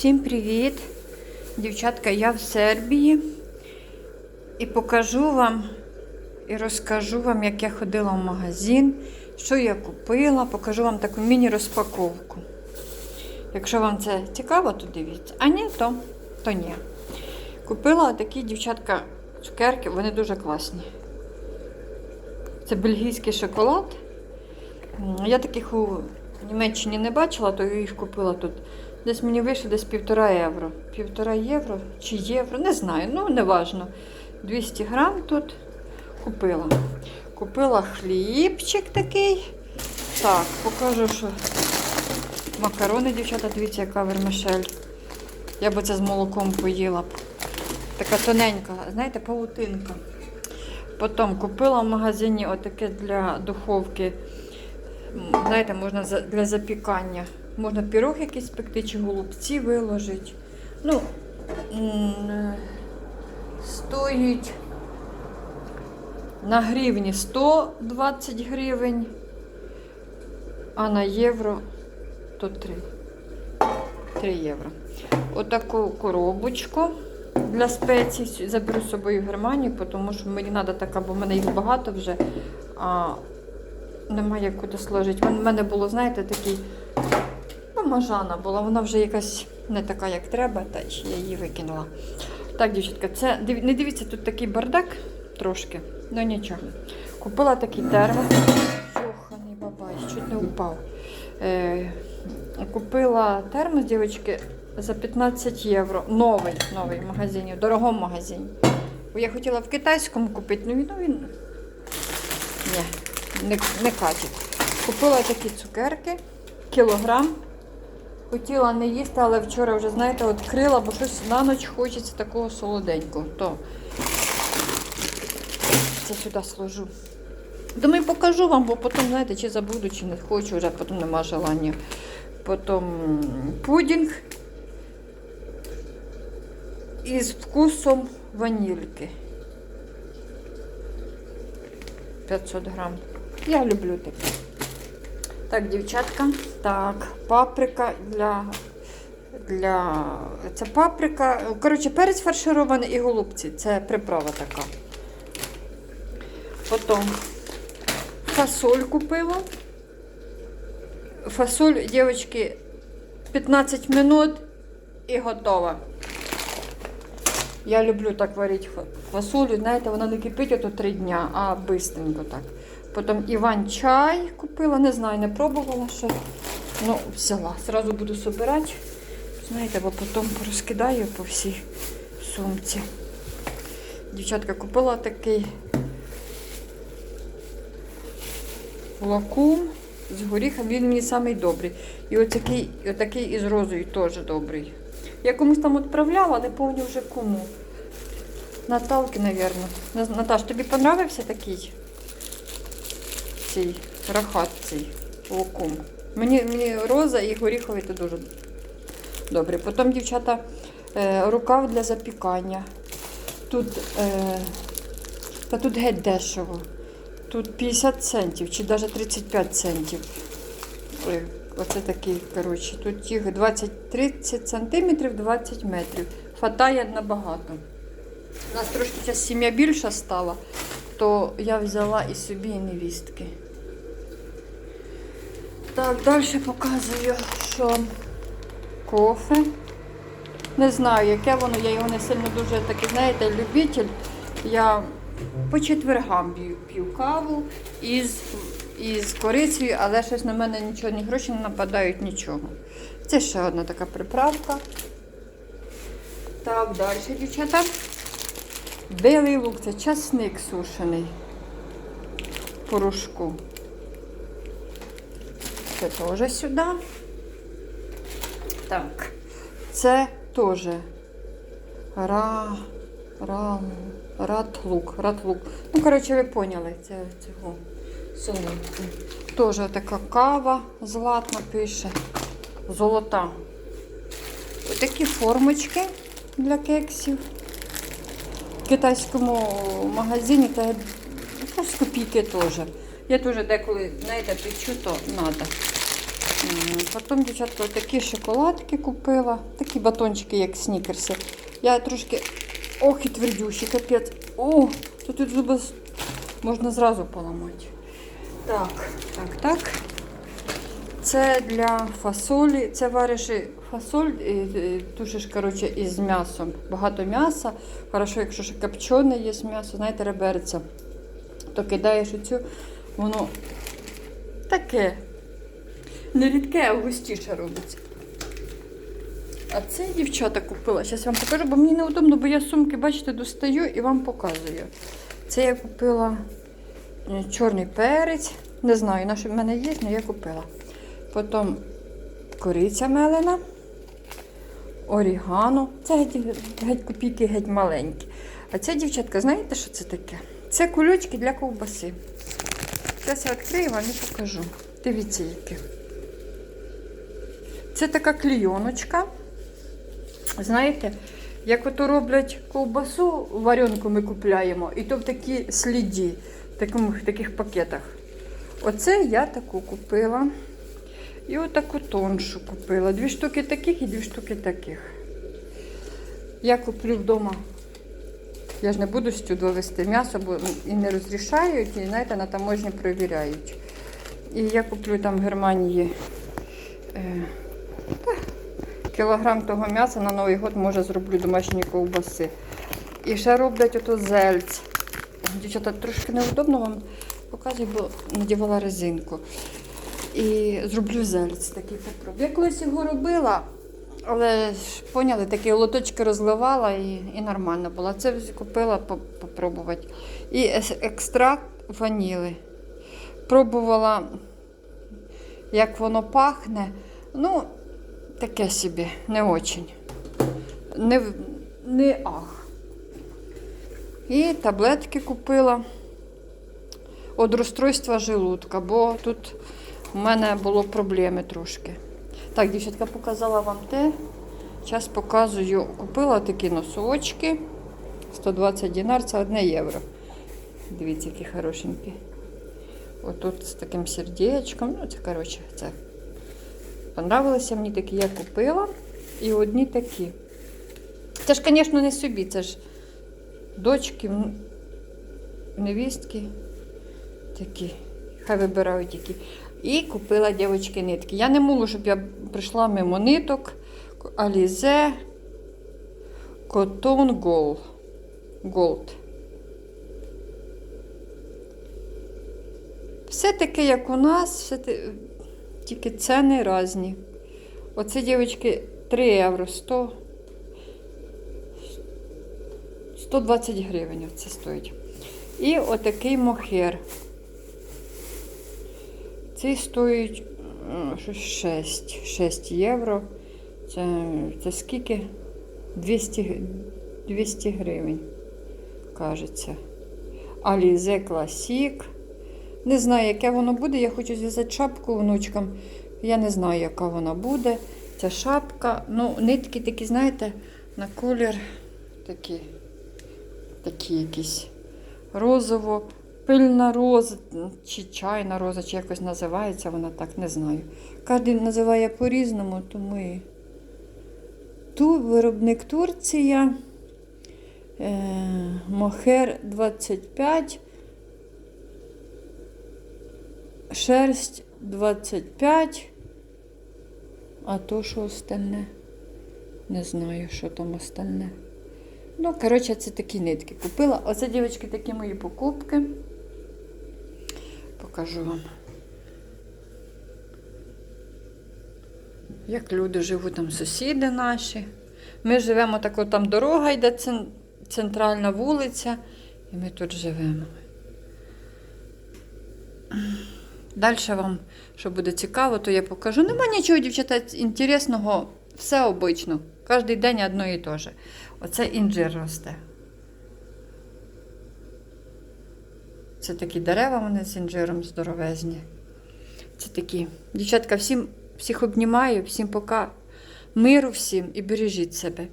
Всім привіт! Дівчатка, я в Сербії і покажу вам і розкажу вам, як я ходила в магазин, що я купила, покажу вам таку міні-розпаковку. Якщо вам це цікаво, то дивіться. А ні, то, то ні. Купила такі дівчатка цукерки, вони дуже класні. Це бельгійський шоколад. Я таких у Німеччині не бачила, то я їх купила тут. Десь мені вийшло десь півтора євро. Півтора євро чи євро, не знаю, ну не важно. 200 грам тут купила. Купила хлібчик такий. Так, покажу, що макарони, дівчата, дивіться, яка вермишель. Я б це з молоком поїла б. Така тоненька, знаєте, павутинка. Потім купила в магазині отаке для духовки. Знаєте, можна для запікання. Можна пірог якийсь пекти чи голубці виложити. Ну, е, стоїть на гривні 120 гривень, а на євро то 3. 3 євро. Отаку коробочку для спецій заберу з собою в Германію, тому що мені треба така, бо в мене їх багато вже. А немає куди сложити. У мене було, знаєте, такий, мажана була, вона вже якась не така, як треба, та ще я її викинула. Так, дівчатка, це не дивіться, тут такий бардак трошки, ну нічого. Купила такий термос. Йоханий бабай, чуть не впав. Е, купила термос, дівчатки, за 15 євро. Новий, новий в магазині, в дорогому магазині. Я хотіла в китайському купити, ну він, ну, він ні, не, не катить. Купила такі цукерки, кілограм. Хотіла не їсти, але вчора вже, знаєте, відкрила, бо щось на ніч хочеться такого солоденького. То це сюди сложу. Думаю, покажу вам, бо потім, знаєте, чи забуду, чи не хочу, вже потім нема желання. Потім пудінг із вкусом ванільки. 500 грам. Я люблю таке. Так, дівчатка. Так, паприка для. для... Це паприка. Коротше, перець фарширований і голубці. Це приправа така. Потім фасоль купила. Фасоль, дівчатки, 15 минут і готова. Я люблю так варити фа- фасолю. Знаєте, вона не кипить ото три дня, а бистренько так. Потім Іван чай купила, не знаю, не пробувала ще. Ну, взяла. Зразу буду збирати. Знаєте, бо потім порозкидаю по всій сумці. Дівчатка купила такий лакум з горіхом. Він мені самий добрий. І отакий, отакий із розою теж добрий. Я комусь там відправляла, не пам'ятаю вже кому. Наталки, мабуть. Наташ, тобі понравився такий цей рахат цей лукум? Мені, мені роза і горіховий то дуже добре. Потім, дівчата, е, рукав для запікання. Тут, е, та тут геть дешево. Тут 50 центів чи навіть 35 центів. Оце такий, коротше, тут їх 20-30 сантиметрів, 20 метрів. Хватає набагато. У нас трошки сім'я більша стала, то я взяла і собі, і невістки. Так, далі показую, що кофе. Не знаю, яке воно, я його не сильно дуже такий, знаєте, любитель. Я по четвергам п'ю, п'ю каву із, із корицею, але щось на мене нічого, ні гроші не нападають, нічого. Це ще одна така приправка. Так, далі, дівчата. Білий лук це часник сушений порошку. Це теж сюди. Так, це теж ра, ра, ратлук, ратлук. Ну, коротше, ви поняли, це цього солодку. Теж така кава златна пише, золота. Отакі формочки для кексів. Китайському магазині та ну, з копійки теж. Я теж деколи, знаєте, печу, то треба. Потім, дівчатка, такі шоколадки купила, такі батончики, як снікерси. Я трошки ох і твердющі, капець. О, тут зуби можна зразу поламати. Так, так, так. Це для фасолі. Це вариш фасоль, тушиш коротше, із м'ясом. Багато м'яса. Хорошо, якщо ще копчене є м'ясо, знаєте, реберця, то кидаєш оцю, воно таке. Не рідке, а густіше робиться. А це дівчата купила. Зараз вам покажу, бо мені неудобно, бо я сумки, бачите, достаю і вам показую. Це я купила е, чорний перець. Не знаю, на що в мене є, але я купила. Потім кориця мелена, орігано. Це геть, геть копійки, геть маленькі. А ця дівчатка, знаєте, що це таке? Це кульочки для ковбаси. Зараз я відкрию вам і покажу. Дивіться, які. Це така клійоночка. Знаєте, як ото роблять ковбасу, варенку ми купляємо, і то в такі сліді, в, такому, в таких пакетах. Оце я таку купила. І отаку тоншу купила. Дві штуки таких і дві штуки таких. Я куплю вдома. Я ж не буду сюди вести м'ясо, бо і не розрішають, і знаєте, на таможні перевіряють. І я куплю там в Германії е, та, кілограм того м'яса на Новий год, може, зроблю домашні ковбаси. І ще роблять ото зельць. Дівчата, трошки неудобно вам показую, бо надівала резинку. І зроблю зельць такий попробую. Я колись його робила, але поняли, такі лоточки розливала і, і нормально було. Це купила попробувати. І екстракт ваніли. Пробувала, як воно пахне. Ну, таке собі, не очень. Не, не ах. І таблетки купила від розстройства желудка, бо тут у мене було проблеми трошки. Так, дівчатка, показала вам те. Зараз показую. Купила такі носочки. 120 динар, це 1 євро. Дивіться, які хорошенькі. Отут з таким сердечком. Ну, це, коротше, це. Понравилися мені такі, я купила. І одні такі. Це ж, звісно, не собі, це ж дочки, невістки. Такі. Хай вибирають які. І купила дівчатки нитки. Я не можу, щоб я прийшла мимо ниток. Alize Cotton. Gold. Все таке, як у нас, все те- тільки ціни різні. Оце, дівчатки, 3 євро 100. 120 гривень це стоїть. І отакий мохер. Цей стоїть 6, 6 євро. Це, це скільки? 200, 200 гривень, кажеться. Alize Classic. Не знаю, яке воно буде. Я хочу зв'язати шапку внучкам. Я не знаю, яка вона буде. Ця шапка. Ну, нитки такі, знаєте, на колір такі, такі якісь розово. Пильна роза, чи чайна роза, чи якось називається вона так, не знаю. Кожен називає по-різному, тому і Ту, виробник Турція. Е, Мохер 25. Шерсть 25. А то що остальне? Не знаю, що там остальне. Ну, коротше, це такі нитки купила. Оце, дівчатки, такі мої покупки. Покажу вам. Як люди живуть там сусіди наші. Ми живемо тако, там дорога йде, центральна вулиця, і ми тут живемо. Далі вам, що буде цікаво, то я покажу. Нема нічого, дівчата, інтересного, все обично. Кожен день одно і те же. Оце інжир росте. Це такі дерева вони з інжиром здоровезні. Це такі. Дівчатка, всім, всіх обнімаю, всім пока. Миру всім і бережіть себе.